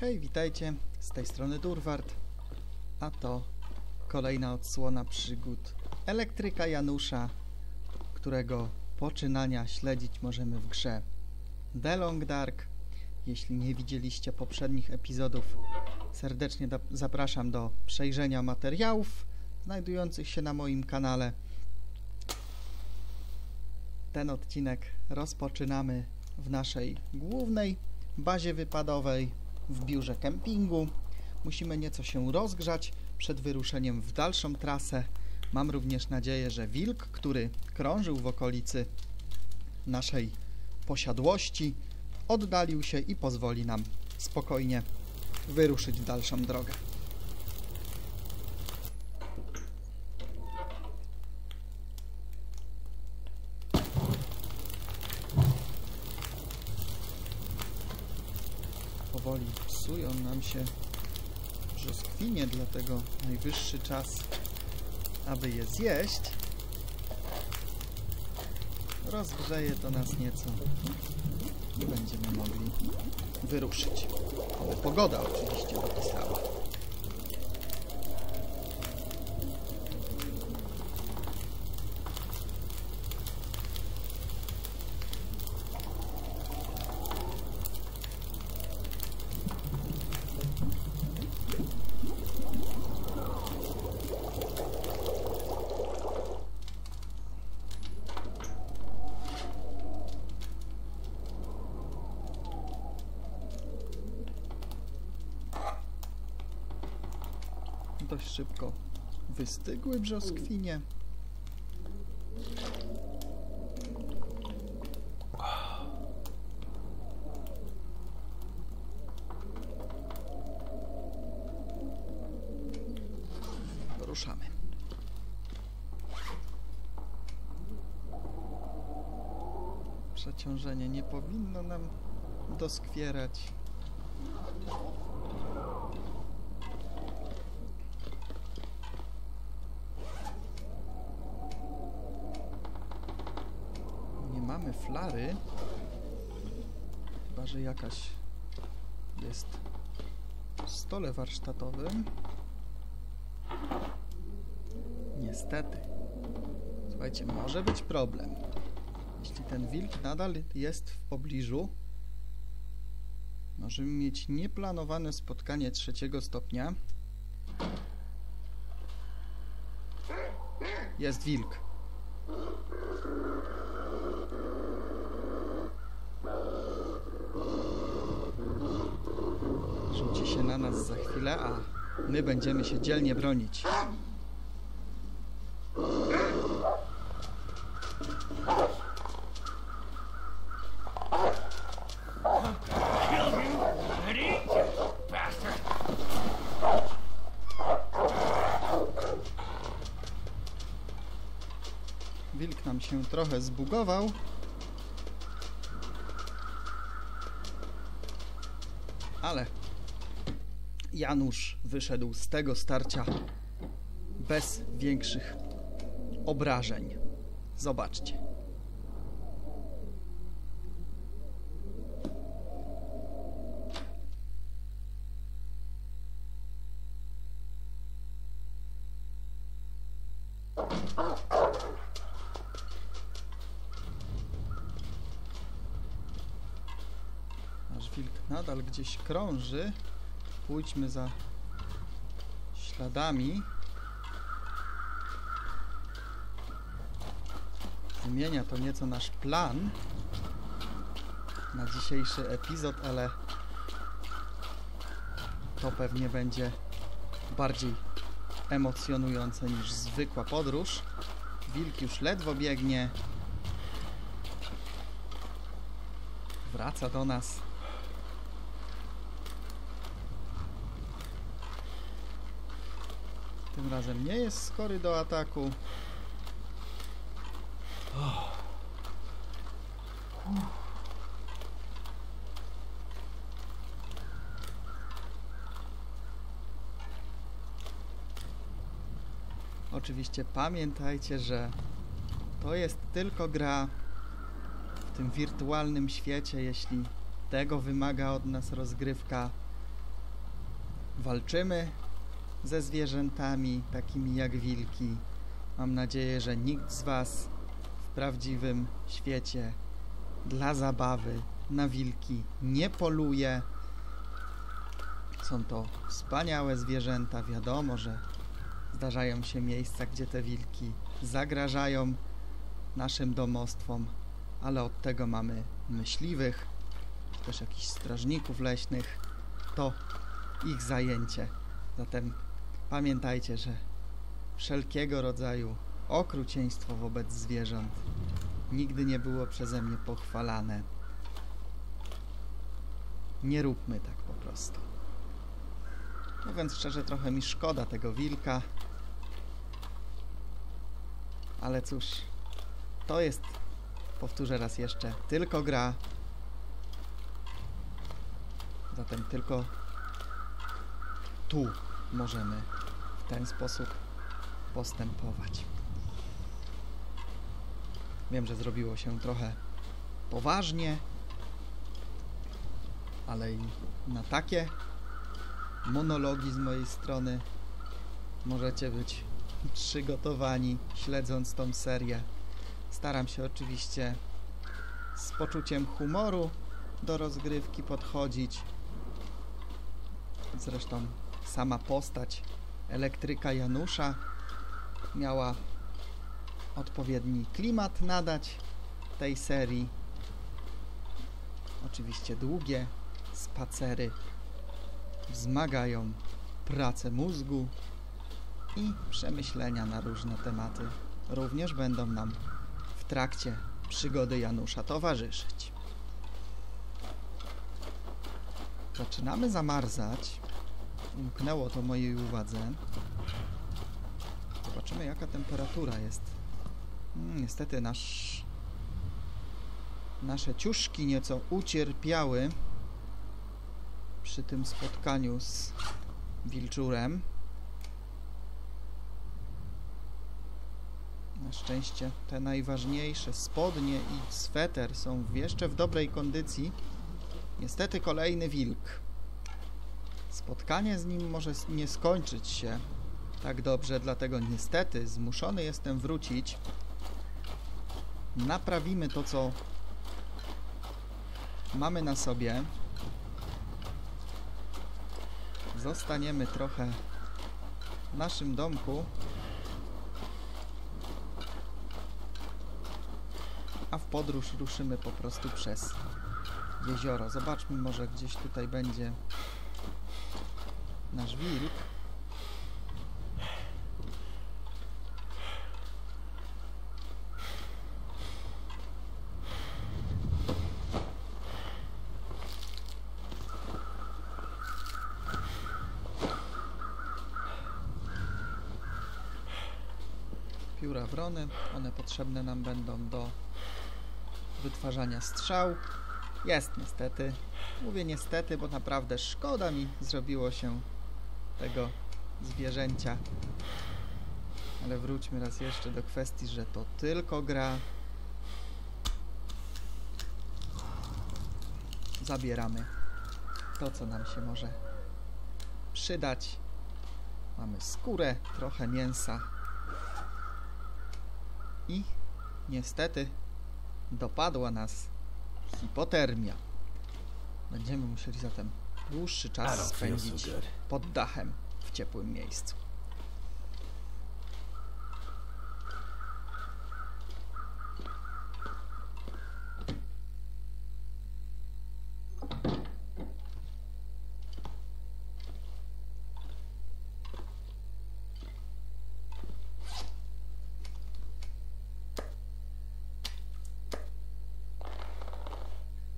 Hej, witajcie, z tej strony Durward, a to kolejna odsłona przygód elektryka Janusza, którego poczynania śledzić możemy w grze The Long Dark. Jeśli nie widzieliście poprzednich epizodów, serdecznie zapraszam do przejrzenia materiałów znajdujących się na moim kanale. Ten odcinek rozpoczynamy w naszej głównej bazie wypadowej w biurze kempingu. Musimy nieco się rozgrzać przed wyruszeniem w dalszą trasę. Mam również nadzieję, że wilk, który krążył w okolicy naszej posiadłości, oddalił się i pozwoli nam spokojnie wyruszyć w dalszą drogę. Powoli psują nam się brzoskwinie, dlatego najwyższy czas, aby je zjeść. Rozgrzeje to nas nieco i będziemy mogli wyruszyć. Ale pogoda oczywiście dopisała. Dość szybko wystygły brzoskwinie. Ruszamy. Przeciążenie nie powinno nam doskwierać. Nie mamy flary. Chyba, że jakaś jest w stole warsztatowym. Niestety. Słuchajcie, może być problem. Jeśli ten wilk nadal jest w pobliżu, możemy mieć nieplanowane spotkanie trzeciego stopnia. Jest wilk. Rzuci się na nas za chwilę, a my będziemy się dzielnie bronić. Wilk nam się trochę zbugował. Ale Janusz wyszedł z tego starcia bez większych obrażeń. Zobaczcie. Nasz wilk nadal gdzieś krąży. Pójdźmy za śladami. Zmienia to nieco nasz plan na dzisiejszy epizod, ale to pewnie będzie bardziej emocjonujące niż zwykła podróż. Wilk już ledwo biegnie. Wraca do nas. Tym razem nie jest skory do ataku. Oczywiście pamiętajcie, że to jest tylko gra w tym wirtualnym świecie, jeśli tego wymaga od nas rozgrywka, walczymy ze zwierzętami takimi jak wilki. Mam nadzieję, że nikt z Was w prawdziwym świecie dla zabawy na wilki nie poluje. Są to wspaniałe zwierzęta. Wiadomo, że zdarzają się miejsca, gdzie te wilki zagrażają naszym domostwom, ale od tego mamy myśliwych, czy też jakichś strażników leśnych. To ich zajęcie. Zatem pamiętajcie, że wszelkiego rodzaju okrucieństwo wobec zwierząt nigdy nie było przeze mnie pochwalane. Nie róbmy tak po prostu. Mówiąc szczerze, trochę mi szkoda tego wilka. Ale cóż, to jest, powtórzę raz jeszcze, tylko gra. Zatem tylko tu możemy w ten sposób postępować. Wiem, że zrobiło się trochę poważnie, ale i na takie monologi z mojej strony możecie być przygotowani śledząc tą serię. Staram się oczywiście z poczuciem humoru do rozgrywki podchodzić. Zresztą sama postać elektryka Janusza miała odpowiedni klimat nadać tej serii. Oczywiście długie spacery wzmagają pracę mózgu i przemyślenia na różne tematy również będą nam w trakcie przygody Janusza towarzyszyć. Zaczynamy zamarzać. Umknęło to mojej uwadze. Zobaczymy jaka temperatura jest. Hmm, niestety nasz, nasze ciuszki nieco ucierpiały przy tym spotkaniu z wilczurem. Na szczęście te najważniejsze spodnie i sweter są jeszcze w dobrej kondycji. Niestety kolejny wilk. Spotkanie z nim może nie skończyć się tak dobrze, dlatego niestety zmuszony jestem wrócić. Naprawimy to, co mamy na sobie. Zostaniemy trochę w naszym domku. A w podróż ruszymy po prostu przez jezioro. Zobaczmy, może gdzieś tutaj będzie nasz wilk. Pióra wrony, one potrzebne nam będą do wytwarzania strzał. Jest niestety. Mówię niestety, bo naprawdę szkoda mi zrobiło się tego zwierzęcia. Ale wróćmy raz jeszcze do kwestii, że to tylko gra. Zabieramy to, co nam się może przydać. Mamy skórę, trochę mięsa. I niestety dopadła nas hipotermia. Będziemy musieli zatem dłuższy czas spędzić pod dachem w ciepłym miejscu.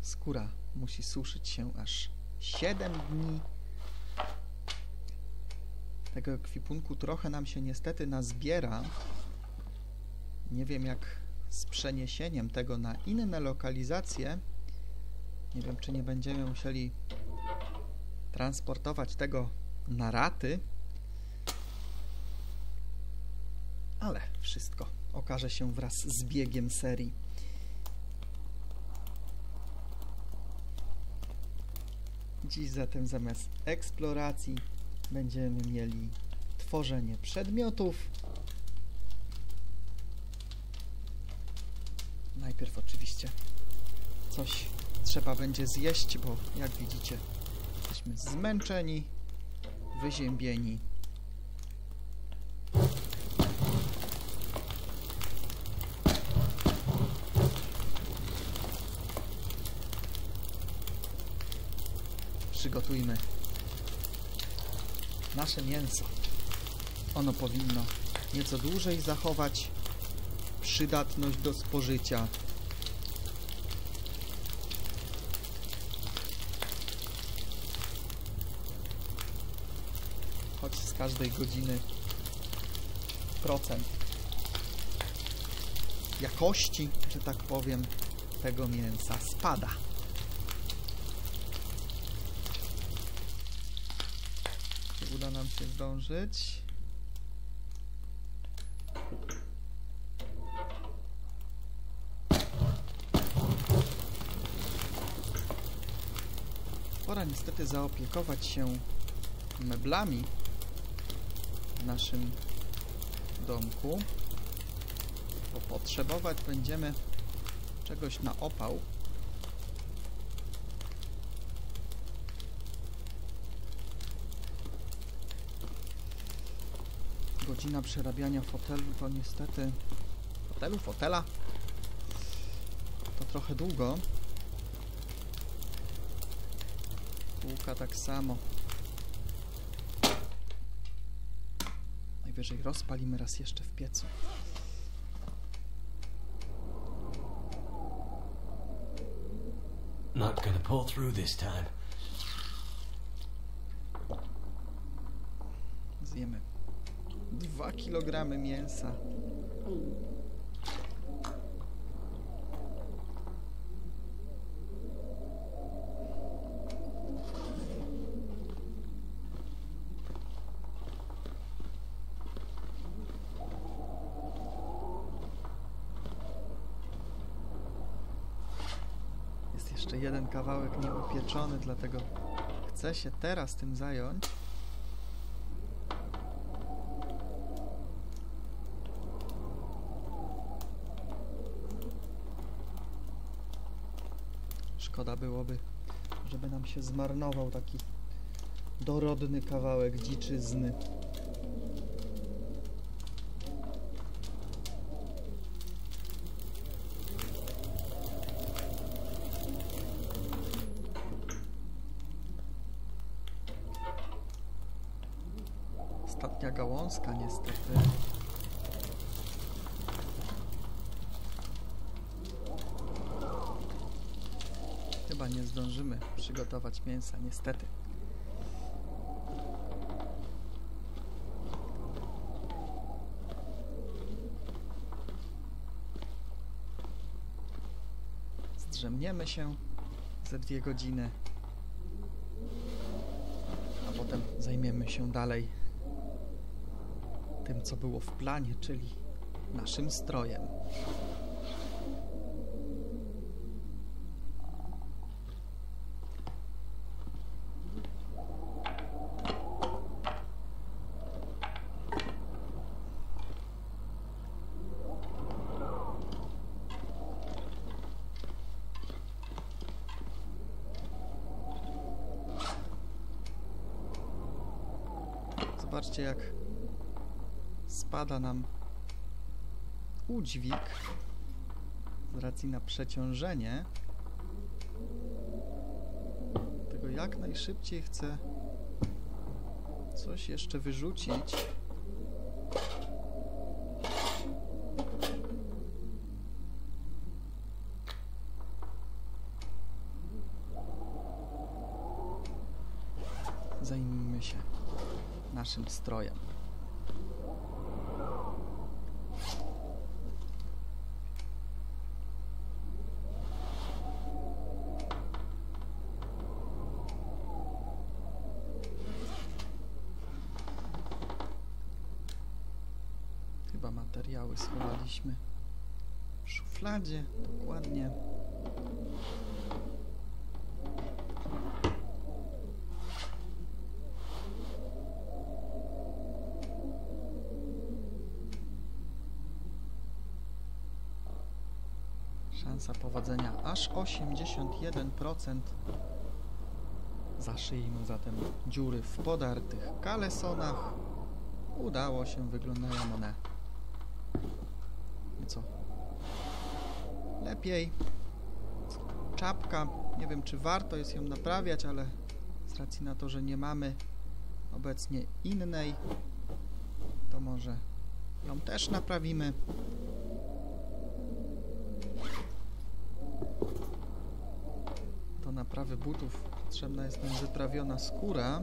Skóra musi suszyć się aż 7 dni. Tego ekwipunku trochę nam się niestety nazbiera. Nie wiem jak z przeniesieniem tego na inne lokalizacje. Nie wiem, czy nie będziemy musieli transportować tego na raty. Ale wszystko okaże się wraz z biegiem serii. Dziś zatem zamiast eksploracji będziemy mieli tworzenie przedmiotów. Najpierw oczywiście coś trzeba będzie zjeść, bo jak widzicie, jesteśmy zmęczeni, wyziębieni. Nasze mięso. Ono powinno nieco dłużej zachować przydatność do spożycia. Choć z każdej godziny procent jakości, że tak powiem, tego mięsa spada. Nam się zdążyć? Pora niestety zaopiekować się meblami w naszym domku, bo potrzebować będziemy czegoś na opał. Godzina przerabiania fotelu to niestety fotelu, fotela to trochę długo. Półka tak samo. Najwyżej rozpalimy raz jeszcze w piecu. Not gonna pull through this time. 2 kg mięsa. Jest jeszcze jeden kawałek nieupieczony, dlatego chcę się teraz tym zająć. Szkoda byłoby, żeby nam się zmarnował taki dorodny kawałek dziczyzny. Ostatnia gałązka niestety. Chyba nie zdążymy przygotować mięsa, niestety. Zdrzemniemy się ze dwie godziny, a potem zajmiemy się dalej tym, co było w planie, czyli naszym strojem. Zobaczcie, jak spada nam udźwig z racji na przeciążenie. Tego jak najszybciej chcę coś jeszcze wyrzucić. Zajmijmy się naszym strojem. Chyba materiały schowaliśmy w szufladzie, dokładnie. Szansa powodzenia aż 81%. Zaszyjmy zatem dziury w podartych kalesonach. Udało się, wyglądają one co lepiej. Czapka, nie wiem czy warto jest ją naprawiać, ale z racji na to, że nie mamy obecnie innej, to może ją też naprawimy. Naprawy butów potrzebna jest nam wyprawiona skóra.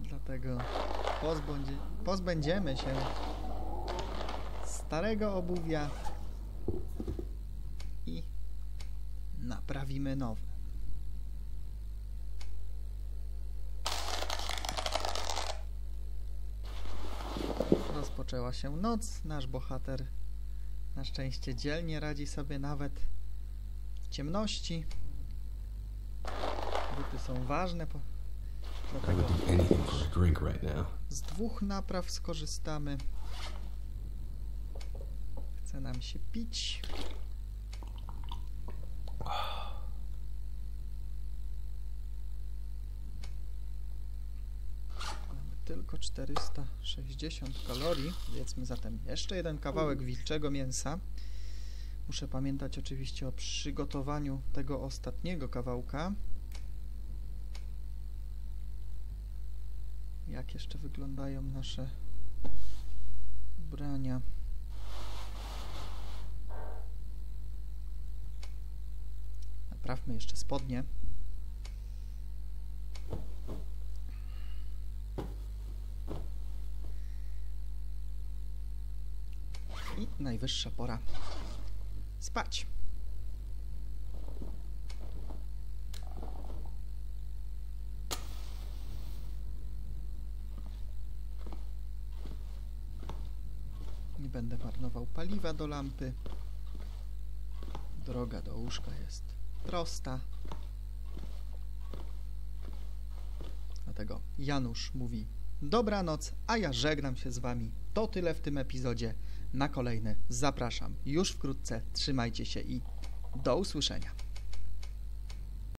Dlatego pozbędzie, pozbędziemy się starego obuwia i naprawimy nowe. Rozpoczęła się noc. Nasz bohater na szczęście dzielnie radzi sobie nawet w ciemności. Buty są ważne, po- dlatego z dwóch napraw skorzystamy. Chce nam się pić. Mamy tylko 460 kalorii. Jedzmy zatem jeszcze jeden kawałek wilczego mięsa. Muszę pamiętać oczywiście o przygotowaniu tego ostatniego kawałka. Jak jeszcze wyglądają nasze ubrania? Naprawmy jeszcze spodnie. I najwyższa pora spać. Nie będę marnował paliwa do lampy. Droga do łóżka jest prosta. Dlatego Janusz mówi dobranoc, a ja żegnam się z wami. To tyle w tym epizodzie. Na kolejny zapraszam już wkrótce. Trzymajcie się i do usłyszenia.